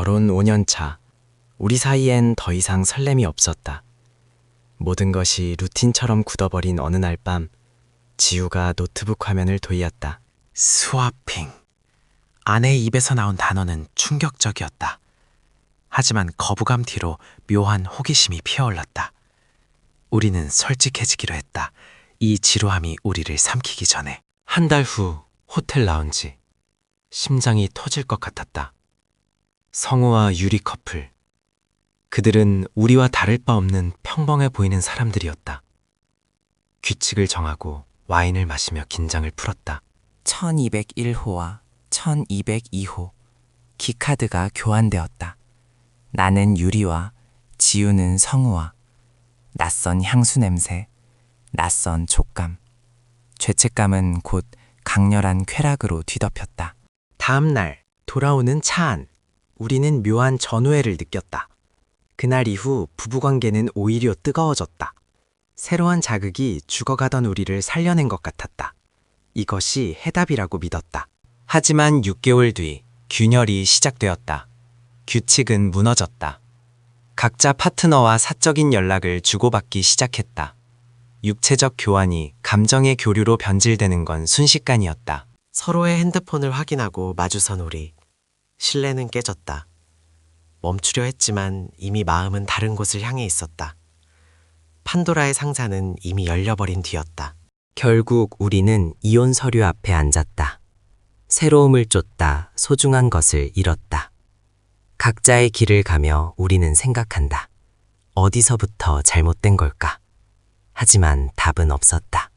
결혼 5년 차. 우리 사이엔 더 이상 설렘이 없었다. 모든 것이 루틴처럼 굳어버린 어느 날 밤, 지우가 노트북 화면을 돌렸다. 스와핑. 아내의 입에서 나온 단어는 충격적이었다. 하지만 거부감 뒤로 묘한 호기심이 피어올랐다. 우리는 솔직해지기로 했다. 이 지루함이 우리를 삼키기 전에. 한 달 후 호텔 라운지. 심장이 터질 것 같았다. 성우와 유리 커플. 그들은 우리와 다를 바 없는 평범해 보이는 사람들이었다. 규칙을 정하고 와인을 마시며 긴장을 풀었다. 1201호와 1202호 키카드가 교환되었다. 나는 유리와 지우는 성우와 낯선 향수 냄새, 낯선 촉감, 죄책감은 곧 강렬한 쾌락으로 뒤덮였다. 다음 날 돌아오는 차 안. 우리는 묘한 전우애를 느꼈다. 그날 이후 부부관계는 오히려 뜨거워졌다. 새로운 자극이 죽어가던 우리를 살려낸 것 같았다. 이것이 해답이라고 믿었다. 하지만 6개월 뒤 균열이 시작되었다. 규칙은 무너졌다. 각자 파트너와 사적인 연락을 주고받기 시작했다. 육체적 교환이 감정의 교류로 변질되는 건 순식간이었다. 서로의 핸드폰을 확인하고 마주선 우리. 신뢰는 깨졌다. 멈추려 했지만 이미 마음은 다른 곳을 향해 있었다. 판도라의 상자는 이미 열려버린 뒤였다. 결국 우리는 이혼 서류 앞에 앉았다. 새로움을 쫓다 소중한 것을 잃었다. 각자의 길을 가며 우리는 생각한다. 어디서부터 잘못된 걸까? 하지만 답은 없었다.